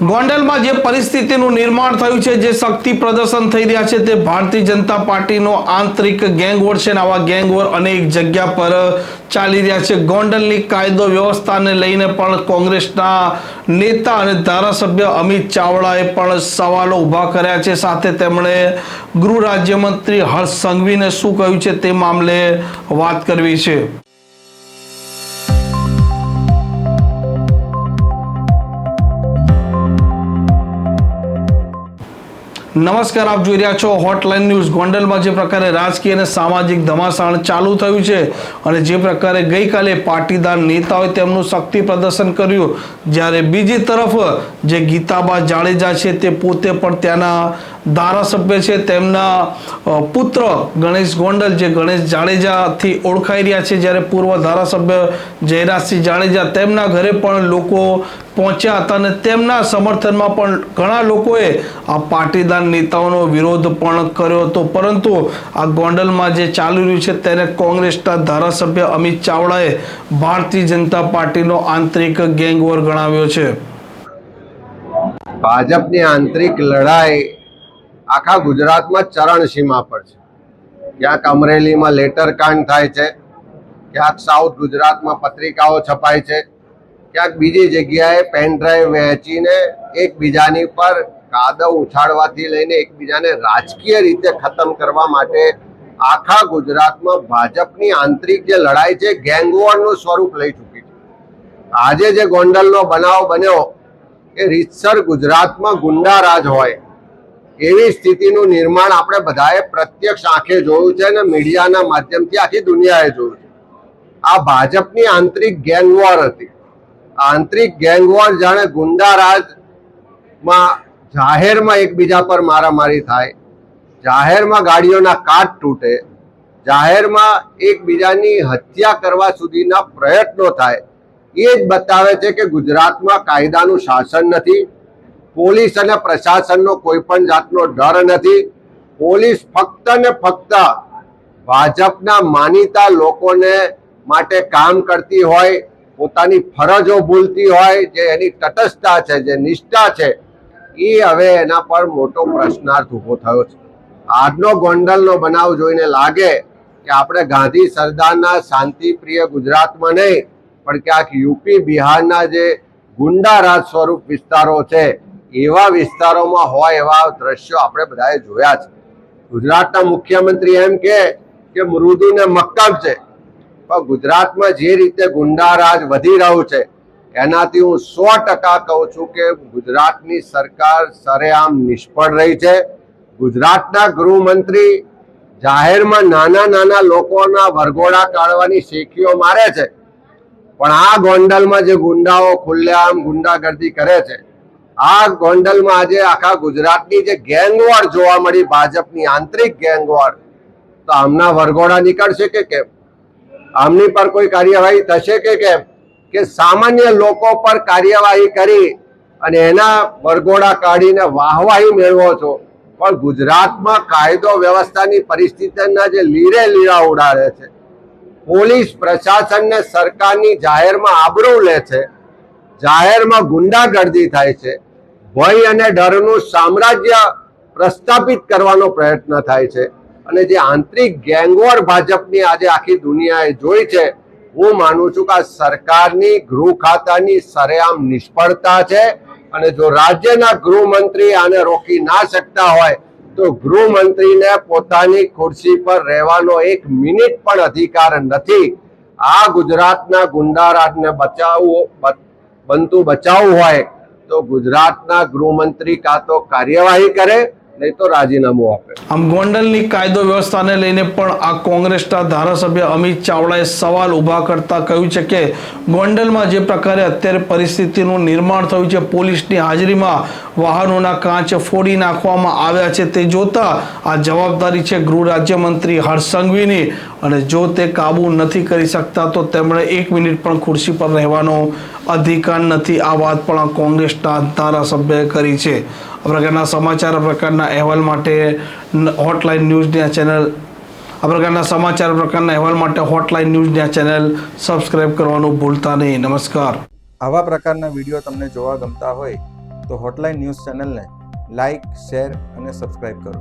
ગોંડલમાં જે પરિસ્થિતિનું નિર્માણ થયું છે, જે શક્તિ પ્રદર્શન થઈ રહ્યા છે, તે ભારતીય જનતા પાર્ટીનો આંતરિક ગેંગવોર છે અને આવા ગેંગવોર અનેક જગ્યા પર ચાલી રહ્યા છે. ગોંડલની કાયદો વ્યવસ્થાને લઈને પણ કોંગ્રેસના નેતા અને ધારાસભ્ય અમિત ચાવડાએ પણ સવાલો ઊભા કર્યા છે. સાથે તેમણે ગૃહ રાજ્યમંત્રી હર્ષ સંઘવીને શું કહ્યું છે તે મામલે વાત કરવી છે. નમસ્કાર, આપ જોઈ રહ્યા છો હોટલાઇન ન્યૂઝ ગોંડલમાં જે પ્રકારે રાજકીય અને સામાજિક ધમાસાણ ચાલુ થયું છે અને જે પ્રકારે ગઈકાલે પાટીદાર નેતાઓએ તેમનું શક્તિ પ્રદર્શન કર્યું, જ્યારે બીજી તરફ જે ગીતાબા જાડેજા છે તે પોતે પણ ત્યાંના ધારાસભ્ય છે, તેમના પુત્ર ગણેશ ગોંડલ જે ગણેશ જાડેજાથી ઓળખાઈ રહ્યા છે જ્યારે પૂર્વ ધારાસભ્ય જયરાજસિંહ જાડેજા તેમના ઘરે પણ લોકો પહોંચ્યા હતા અને તેમના સમર્થનમાં પણ ઘણા લોકોએ આ પાટીદાર નેતાઓનો વિરોધ પણ કર્યો હતો. પરંતુ આ ગોંડલમાં જે ચાલી રહ્યું છે તેને કોંગ્રેસના ધારાસભ્ય અમિત ચાવડાએ ભારતીય જનતા પાર્ટીનો આંતરિક ગેંગવોર ગણાવ્યો છે. ભાજપની આંતરિક લડાઈ આખા ગુજરાતમાં ચરણસીમા પર છે. ક્યાંક અમરેલીમાં લેટર કાંડ થાય છે, ક્યાંક સાઉથ ગુજરાતમાં પત્રિકાઓ છપાય છે, ક્યાંક બીજી જગ્યાએ પેન ડ્રાઈવ વહેંચીને એકબીજાની પર કાદવ ઉછાળવાથી લઈને એકબીજાને રાજકીય રીતે ખતમ કરવા માટે આખા ગુજરાતમાં ભાજપની આંતરિક જે લડાઈ છે ગેંગવોરનું સ્વરૂપ લઈ ચૂકી છે. આજે જે ગોંડલનો બનાવ બન્યો, એ રીતસર ગુજરાતમાં ગુંડા રાજ હોય એવી સ્થિતિનું નિર્માણ આપણે બધાએ પ્રત્યક્ષ આંખે જોયું છે અને મીડિયાના માધ્યમથી આખી દુનિયાએ જોયું છે. આ ભાજપની આંતરિક ગેંગવોર હતી. આંતરિક ગેંગવોર જાણે ગુંડા રાજમાં જાહેરમાં એકબીજા પર મારામારી થાય, જાહેરમાં ગાડીઓના કાચ તૂટે, જાહેરમાં એકબીજાની હત્યા કરવા સુધીના પ્રયત્નો થાય, એ જ બતાવે છે કે ગુજરાતમાં કાયદાનું શાસન નથી પોલીસ અને પ્રશાસનનો કોઈ પણ જાતનો ડર નથી. પોલીસ ફક્ત ને ફક્ત ભાજપના માનીતા લોકોને માટે કામ કરતી હોય, પોતાની ફરજો ભૂલતી હોય, જે એની તટસ્થતા છે, જે નિષ્ઠા છે એ હવે એના પર મોટો પ્રશ્નાર્થ ઊભો થયો છે. આજનો ગોંડલનો બનાવ જોઈને લાગે કે આપણે ગાંધી સરદારના શાંતિપ્રિય ગુજરાતમાં નહીં, પણ ક્યાંક યુપી બિહારના જે ગુંડા રાજ સ્વરૂપ વિસ્તારો છે એવા વિસ્તારોમાં હોય એવા દ્રશ્યો આપણે બધાએ જોયા છે. ગુજરાતના મુખ્યમંત્રી એમ કે કે મૃદુ મક્કમ છે. પણ ગુજરાતમાં જે રીતે ગુંડા રાજ વધી રહ્યું છે, એનાથી હું સો ટકા કહું છું કે ગુજરાતની સરકાર સરેઆમ નિષ્ફળ રહી છે. ગુજરાતના ગૃહમંત્રી જાહેરમાં નાના નાના લોકોના વરઘોડા કાઢવાની શેખીઓ મારે છે. પણ આ ગોંડલમાં જે ગુંડાઓ ખુલ્લેઆમ ગુંડાગર્દી કરે છે આ ગોંડલમાં આજે આખા ગુજરાતની જે ગેંગવોર જોવા મળી, ભાજપની આંતરિક ગેંગવોર, તો આમના વરઘોડા નીકળશે કે કેમ? આમની પર કોઈ કાર્યવાહી થશે કે કેમ? કે સામાન્ય લોકો પર કાર્યવાહી કરી અને એના વરઘોડા કાઢીને વાહવાહી મેળવો છો. પણ ગુજરાતમાં કાયદો વ્યવસ્થાની પરિસ્થિતિના જે લીરે લીરા ઉડાડે છે, પોલીસ પ્રશાસનને સરકારની જાહેરમાં આબરૂ લે છે, જાહેરમાં ગુંડાગર્દી થાય છે ભય અને ડરનું સામ્રાજ્ય પ્રસ્થાપિત કરવાનો પ્રયત્ન થાય છે. અને જે આંતરિક ગેંગવોર ભાજપની આજે આખી દુનિયાએ જોઈ છે, હું માનું છું કે આ સરકારની ગૃહ ખાતાની સરેઆમ નિષ્ફળતા છે. અને જો રાજ્યના ગૃહમંત્રી આને રોકી ના શકતા હોય, તો ગૃહમંત્રીને પોતાની ખુરશી પર રહેવાનો એક મિનિટ પણ અધિકાર નથી. આ ગુજરાતના ગુંડારાજને બચાવવું બનતું બચાવવું હોય તો ગુજરાતના ગૃહમંત્રી કાં તો કાર્યવાહી કરે, નહીં તો રાજીનામું આપે. આમ ગોંડલની કાયદો વ્યવસ્થાને લઈને પણ આ કોંગ્રેસના ધારાસભ્ય અમિત ચાવડાએ સવાલ ઊભા કરતા કહ્યું છે કે ગોંડલમાં જે પ્રકારે અત્યારે પરિસ્થિતિનું નિર્માણ થયું છે, પોલીસની હાજરીમાં વાહનોના કાચ ફોડી નાખવામાં આવ્યા છે, તે જોતા આ જવાબદારી છે ગૃહ રાજ્યમંત્રી હર્ષ સંઘવીની અને જો તે કાબુ નથી કરી શકતા તો તેમણે એક મિનિટ પણ ખુરશી પર રહેવાનો અધિકાર નથી. આ વાત પણ કોંગ્રેસના ધારાસભ્યએ કરી છે. આ પ્રકારના સમાચાર પ્રકારના અહેવાલ માટે હોટલાઇન ન્યૂઝની આ ચેનલ આ પ્રકારના સમાચાર પ્રકારના અહેવાલ માટે હોટલાઇન ન્યૂઝની આ ચેનલ સબસ્ક્રાઇબ કરવાનું ભૂલતા નહીં. નમસ્કાર. આવા પ્રકારના વીડિયો તમને જોવા ગમતા હોય તો હોટલાઇન ન્યૂઝ ચેનલને લાઇક શેર અને સબસ્ક્રાઇબ કરો.